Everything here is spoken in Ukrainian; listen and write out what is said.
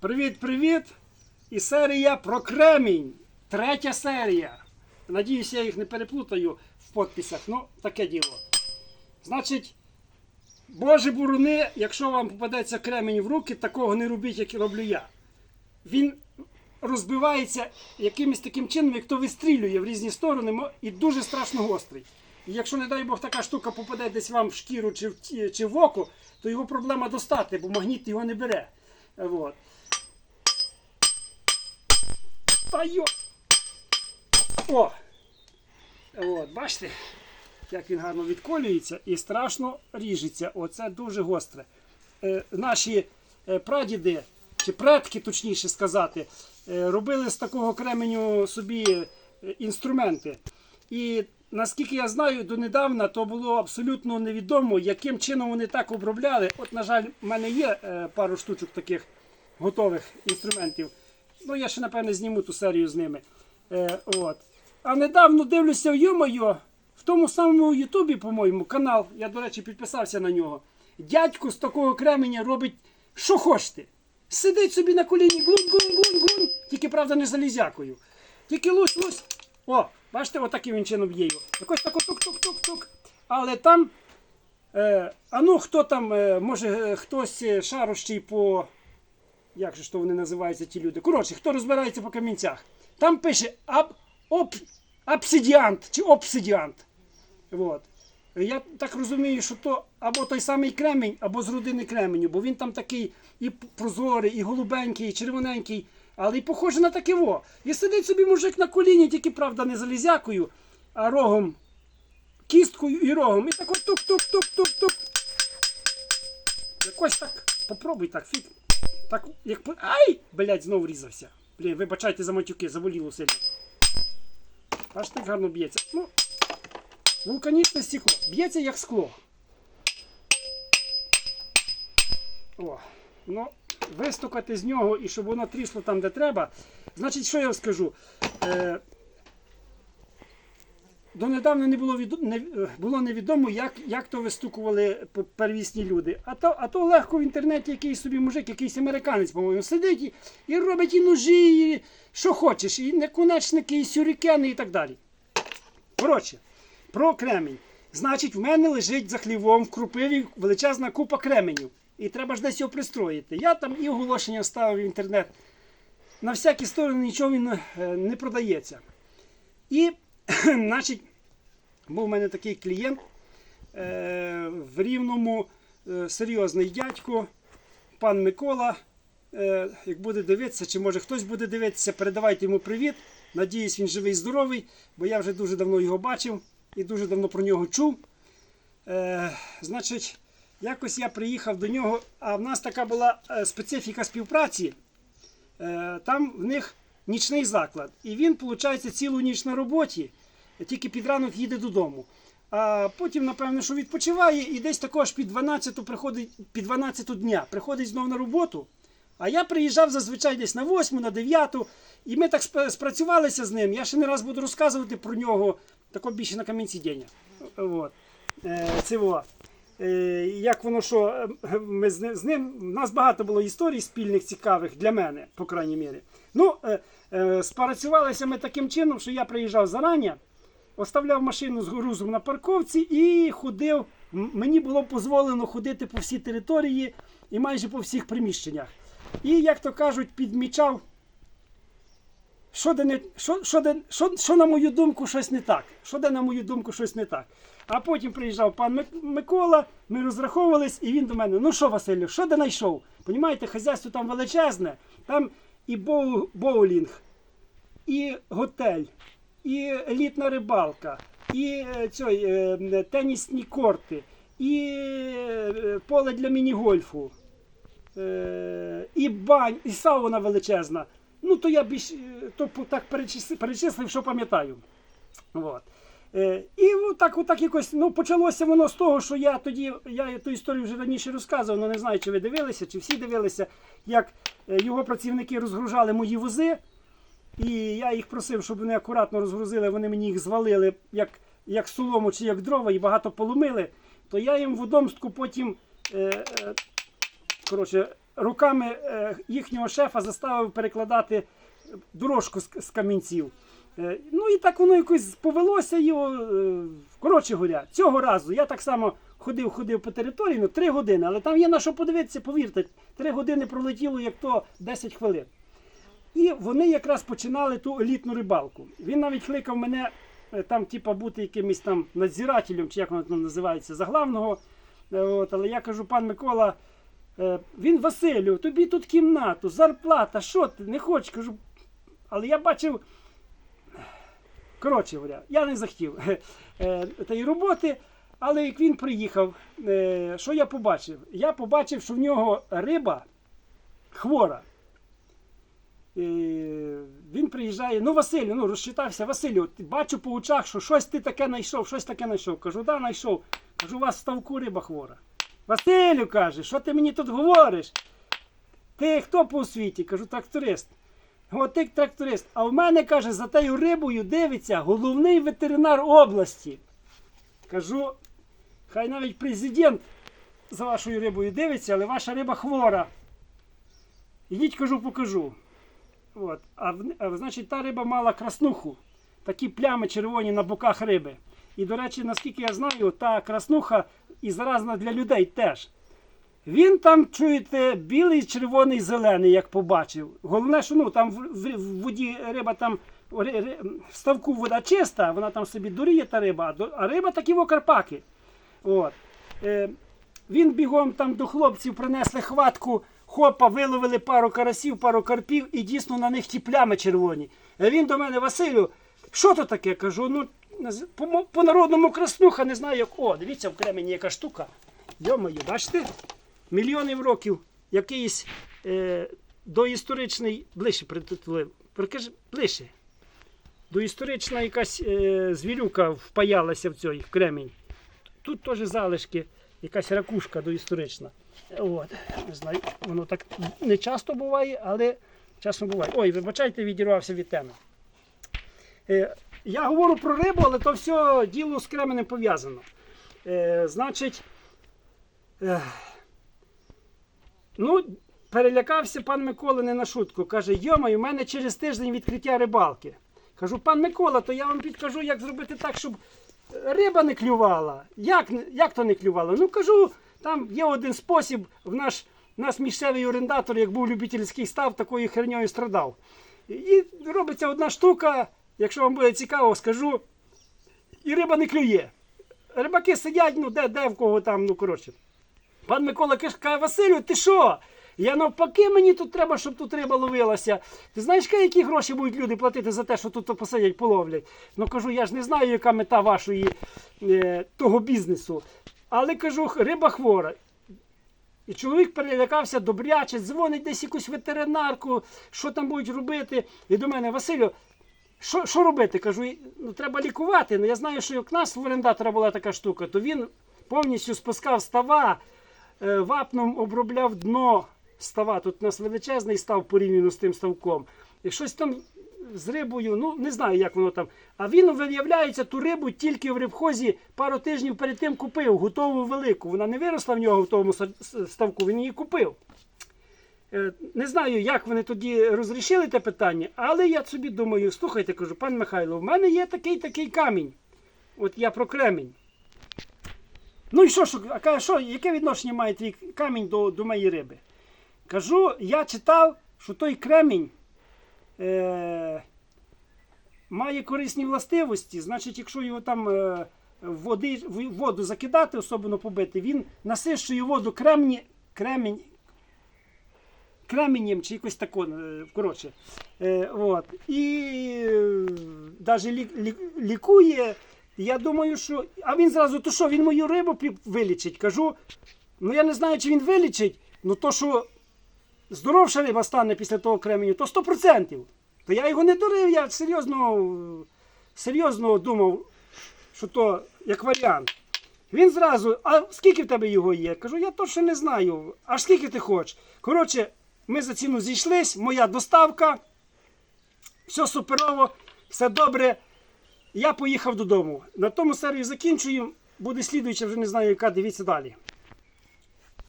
Привіт-привіт! І серія про кремінь. Третя серія. Надіюсь, я їх не переплутаю в подписах. Ну, таке діло. Значить, Боже буруни, якщо вам попадеться кремінь в руки, такого не робіть, як роблю я. Він розбивається якимось таким чином, як то вистрілює в різні сторони і дуже страшно гострий. І якщо, не дай Бог, така штука попаде десь вам в шкіру чи в, чи в око, то його проблема достати, бо магніт його не бере. Е, Йо! О! От, бачите, як він гарно відколюється і страшно ріжеться. Оце дуже гостре. Е, наші е, прадіди, чи предки, точніше сказати, е, робили з такого кременю собі е, інструменти. І наскільки я знаю, донедавна то було абсолютно невідомо, яким чином вони так обробляли. От, на жаль, в мене є е, пару штучок таких готових інструментів. Ну, я ще, напевне, зніму ту серію з ними. Е, от. А недавно дивлюся, йо-моє, в тому самому Ютубі, по-моєму, канал, я, до речі, підписався на нього. Дядько з такого кременя робить, що хочете. Сидить собі на коліні, глунь. Тільки, правда, не залізякою. Тільки лусь. О, бачите, отаким він чином б'є його. Якось тако тук-тук-тук-тук. Але там, е, а ну хто там, е, може е, хтось е, шарощий по як же ж то вони називаються ті люди? Коротше, хто розбирається по камінцях. Там пише аб, об, обсидіант чи обсидіант. От. Я так розумію, що то або той самий кремінь, або з родини кременю, бо він там такий і прозорий, і голубенький, і червоненький, але й похожий на таке во. І сидить собі мужик на коліні, тільки правда не залізякою, а рогом, кісткою і рогом. І так от тук-тук-тук-тук-тук. Якось так. Попробуй так, фіг. Так, як Ай! Блять, знову різався. Блін, вибачайте за матюки, заболіло сильно. Аж так гарно б'ється. Ну, вулканічне стекло. Б'ється як скло. О, ну, вистукати з нього і щоб воно трісло там, де треба. Значить, що я вам скажу? Е, Донедавна не було, від... не... е, було невідомо, як, як то вистукували первісні люди. А то, а то легко в інтернеті якийсь собі мужик, якийсь американець, по-моєму, сидить і, і робить і ножі, і що хочеш, і наконечники, і сюрікени, і так далі. Коротше, про кремінь. Значить, в мене лежить за хлівом в крупиві величезна купа кременю. І треба ж десь його пристроїти. Я там і оголошення ставив в інтернет. На всякі сторони нічого він е, не продається. І, значить, був у мене такий клієнт е, в рівному е, серйозний дядько, пан Микола. Е, як буде дивитися, чи може хтось буде дивитися, передавайте йому привіт. Надіюсь, він живий і здоровий, бо я вже дуже давно його бачив і дуже давно про нього чув. Е, значить, якось я приїхав до нього, а в нас така була е, специфіка співпраці. Е, там в них нічний заклад. І він, виходить, цілу ніч на роботі, тільки під ранок їде додому. А потім, напевно, що відпочиває, і десь також під 12 приходить, під 12 дня приходить знову на роботу. А я приїжджав зазвичай десь на 8, на 9, і ми так спрацювалися з ним. Я ще не раз буду розказувати про нього, тако більше на камінці день. От. Е, це. Е, як воно що, е, ми з ним, у нас багато було історій спільних цікавих для мене, по крайній мірі. Ну, спрацювалися ми таким чином, що я приїжджав зарані, оставляв машину з грузом на парковці і ходив. Мені було дозволено ходити по всій території і майже по всіх приміщеннях. І, як то кажуть, підмічав що, де не, що, що, де, що, що на мою думку щось не так. Що де на мою думку щось не так. А потім приїжджав пан Микола, ми розраховувались, і він до мене: ну що, Василю, що де знайшов? Понімаєте, хазяйство там величезне, там і боу, боулінг, і готель, і елітна рибалка, і е, цей, е, тенісні корти, і е, поле для міні-гольфу. І бань, і сауна величезна. Ну, то я більш то так перечислив, що пам'ятаю. От. І так, отак якось ну, почалося воно з того, що я тоді, я ту історію вже раніше розказував, але не знаю, чи ви дивилися, чи всі дивилися, як його працівники розгружали мої вози. І я їх просив, щоб вони акуратно розгрузили, вони мені їх звалили як, як солому чи як дрова і багато поломили. То я їм в удомстку потім е, е, коротше, руками е, їхнього шефа заставив перекладати дорожку з, з камінців. Е, Ну і так воно якось повелося його. е, Коротше говоря, цього разу я так само ходив, ходив по території, ну три години, але там є на що подивитися, повірте, три години пролетіло, як то 10 хвилин. І вони якраз починали ту елітну рибалку. Він навіть кликав мене е, там, типа, бути якимось там надзирателем, чи як воно там називається, за главного. Е, От, але я кажу, пан Микола, е, він Василю, тобі тут кімнату, зарплата, що ти не хочеш? Кажу, але я бачив. Коротше говоря, я не захотів тієї роботи, але як він приїхав, що я побачив? Я побачив, що в нього риба хвора. Він приїжджає, ну Василю, ну розчитався, Василю, бачу по очах, що щось ти таке знайшов, щось таке знайшов. Кажу, да, знайшов. Кажу, у вас ставку риба хвора. Василю каже, що ти мені тут говориш? Ти хто по світі? Кажу, тракторист. От ти тракторист. А в мене, каже, за тією рибою дивиться головний ветеринар області. Кажу, хай навіть президент за вашою рибою дивиться, але ваша риба хвора. Ідіть, кажу, покажу. От. А, значить, та риба мала краснуху. Такі плями червоні на боках риби. І, до речі, наскільки я знаю, та краснуха і заразна для людей теж. Він там, чуєте, білий, червоний, зелений, як побачив. Головне, що ну, там в, воді риба там в ставку вода чиста, вона там собі дуріє та риба, а риба такі во Карпаки. От. Е, він бігом там до хлопців принесли хватку, хопа, виловили пару карасів, пару карпів і дійсно на них ті плями червоні. Е, Він до мене, Василю, що то таке? Кажу, ну по, по народному краснуха, не знаю як. О, дивіться, в кремені яка штука. Йомаю, бачите? Мільйонів років якийсь е, доісторичний, ближче притулив. Ближче. Доісторична якась е, звірюка впаялася в цей в кремінь. Тут теж залишки, якась ракушка доісторична. От, не знаю, воно так не часто буває, але часом буває. Ой, вибачайте, відірвався від теми. Е, я говорю про рибу, але то все діло з кременем пов'язано. Е, значить, е, ну, перелякався пан Микола не на шутку. Каже, йомай, у мене через тиждень відкриття рибалки. Кажу, пан Микола, то я вам підкажу, як зробити так, щоб риба не клювала. Як, як то не клювала? Ну кажу, там є один спосіб, в наш, наш місцевий орендатор, як був любительський став, такою херньою страдав. І робиться одна штука, якщо вам буде цікаво, скажу, і риба не клює. Рибаки сидять, ну де, де в кого там, ну коротше. Пан Микола каже, Василю, ти що? Я навпаки, мені тут треба, щоб тут риба ловилася. Ти знаєш, які гроші будуть люди платити за те, що тут посидять, половлять? Ну кажу, я ж не знаю, яка мета вашої е, того бізнесу. Але кажу, риба хвора. І чоловік перелякався добряче, дзвонить десь якусь ветеринарку, що там будуть робити. І до мене, Василю, що, що робити? Кажу, ну треба лікувати. Ну я знаю, що як нас в орендатора була така штука, то він повністю спускав става, е, вапном обробляв дно става. Тут у нас величезний став порівняно з тим ставком. І щось там з рибою, ну не знаю, як воно там. А він, виявляється, ту рибу тільки в рибхозі пару тижнів перед тим купив, готову велику. Вона не виросла в нього в тому ставку, він її купив. Е, Не знаю, як вони тоді розрішили те питання, але я собі думаю, слухайте, кажу, пан Михайло, в мене є такий такий камінь. От я про кремінь. Ну і що, що, яке відношення має твій камінь до, до моєї риби? Кажу, я читав, що той кремінь е, має корисні властивості. Значить, якщо його там е, води, в воду закидати, особливо побити, він насищує воду кремні, кремінь, кременем чи якось тако, е, коротше. Е, от. І навіть лі, лі, лікує. Я думаю, що. А він зразу, то що, він мою рибу вилічить. Кажу, ну я не знаю, чи він вилічить, ну то що здоровша риба стане після того кременю, то 100%. То я його не дурив, я серйозно, серйозно думав, що то як варіант. Він зразу, а скільки в тебе його є? Кажу, я точно не знаю. А скільки ти хочеш? Коротше, ми за ціну зійшлись, моя доставка, все суперово, все добре. Я поїхав додому. На тому серію закінчую. Буде слідуюча, вже не знаю, яка. Дивіться далі.